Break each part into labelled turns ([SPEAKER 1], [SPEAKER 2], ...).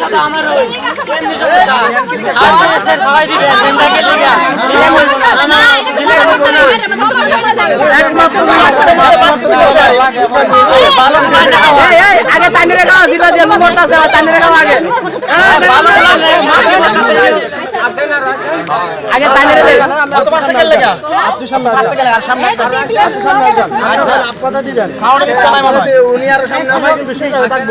[SPEAKER 1] সাথে আমার সামনে সবাই দিবে সেন্টারকে লিগা দিলে বলব না না না দিলে বলব না। একমাত্র ভালো মানে
[SPEAKER 2] আগে টানি রেখা দিলা দিয়ে মোটা আছে টানি রেখা আগে। আগে
[SPEAKER 3] কত গেল লাগা?
[SPEAKER 4] আপনি সামনে
[SPEAKER 3] মাসে গেলে আর সামনে
[SPEAKER 4] আচ্ছা আপনারা দিবেন।
[SPEAKER 3] খাওয়ানো দিচ্ছে না মনে
[SPEAKER 4] উনি আর সামনে আমরা কিন্তু সুযোগ থাকব।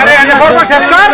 [SPEAKER 2] আরে
[SPEAKER 3] শেষ কর।